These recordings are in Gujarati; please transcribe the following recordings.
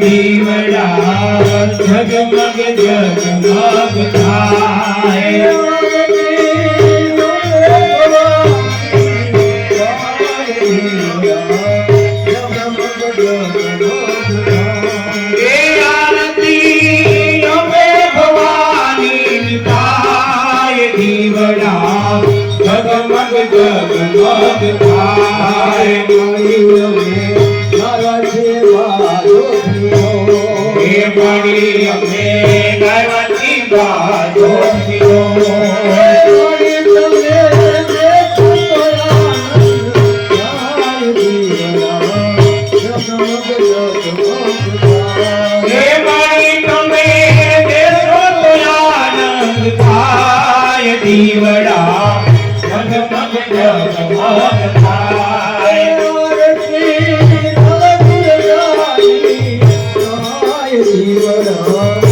દીવડા જગમગ જગમગ થાય હે ગાયવાથી બાજો દીવડા જગમગ જગમગ થાય હે આરતી નવ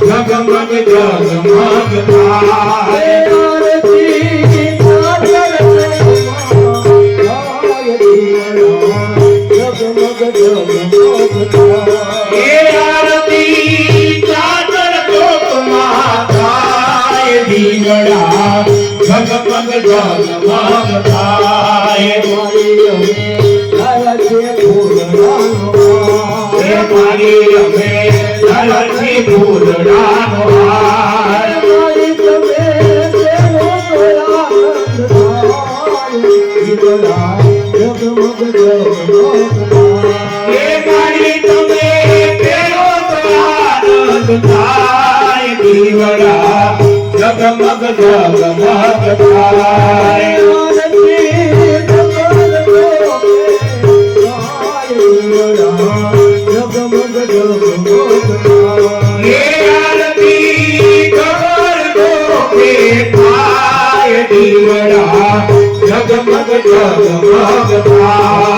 જગમગ જગમગ થાય. હે ઓઢો આનંદ થાય મારી અમે લાલથી ફૂલડાનો હાર હે મારી તમે પેલો તો આનંદ થાય દીવડા. જગમગ જગમગ થાય જગમગ જગમગ થાય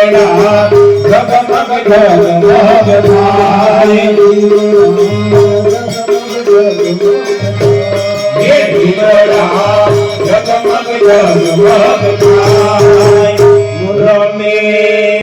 દીવડા જગમગ જગમગ થાય હે દીવડા જગમગ જગમગ થાય રમે